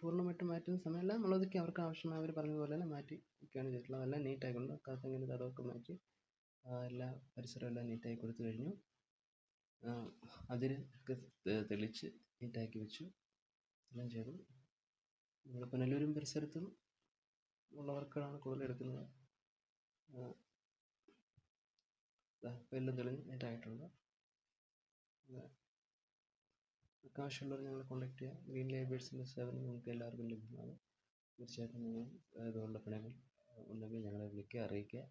പൂർണമായിട്ടും മാറ്റുന്ന സമയമല്ല. നമ്മളതൊക്കെ അവർക്ക് ആവശ്യമായ അവർ പോലെ തന്നെ മാറ്റി ഒക്കെയാണ് ചെയ്തിട്ടുള്ളത്. എല്ലാം നീറ്റായിക്കൊണ്ട് കറുത്തെങ്കിലും തടവൊക്കെ മാറ്റി എല്ലാ പരിസരവും എല്ലാം നീറ്റായി കൊടുത്തു കഴിഞ്ഞു. അതിര് ഒക്കെ തെളിച്ച് നീറ്റാക്കി വെച്ചു. എല്ലാം ചെയ്തു. നമ്മുടെ പുനലൂരും പരിസരത്തും ഉള്ള കൂടുതലെടുക്കുന്നത് എല്ലാം തെളിഞ്ഞ് നീറ്റായിട്ടുണ്ട്. ഒക്കെ ആവശ്യമുള്ളവർ ഞങ്ങളെ കോൺടാക്ട് ചെയ്യുക ഗ്രീൻ ലൈബ്രേഴ്സിന്റെ സേവനം നിങ്ങൾക്ക് എല്ലാവർക്കും ലഭ്യമാണ്. തീർച്ചയായിട്ടും നിങ്ങൾ ഇതുകൊണ്ടുള്ള പണികൾ ഉണ്ടെങ്കിൽ ഞങ്ങളെ വിളിക്കുക അറിയിക്കുക.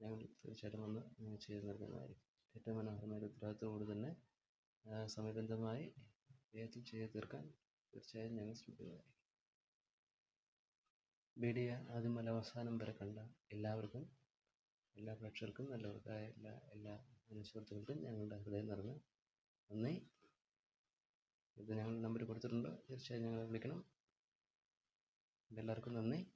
ഞങ്ങൾ തീർച്ചയായിട്ടും വന്ന് ചെയ്ത് നൽകുന്നതായിരിക്കും ഏറ്റവും മനോഹരമായ ഒരു ഉത്തരവാദിത്തത്തോട് തന്നെ സമയബന്ധമായി വേഗത്തിൽ ചെയ്ത് തീർക്കാൻ തീർച്ചയായും ഞങ്ങൾ ശ്രമിക്കുന്നതായിരിക്കും. വീഡിയോ ആദ്യം മുതൽ അവസാനം വരെ കണ്ട എല്ലാവർക്കും എല്ലാ പ്രേക്ഷകർക്കും നല്ലവർക്കായ എല്ലാ എല്ലാ സുഹൃത്തുക്കൾക്കും ഞങ്ങളുടെ ഹൃദയം നിറഞ്ഞ നന്ദി. ഇത് ഞങ്ങൾ നമ്പർ കൊടുത്തിട്ടുണ്ട്. തീർച്ചയായും ഞങ്ങളെ വിളിക്കണം. എല്ലാവർക്കും നന്ദി.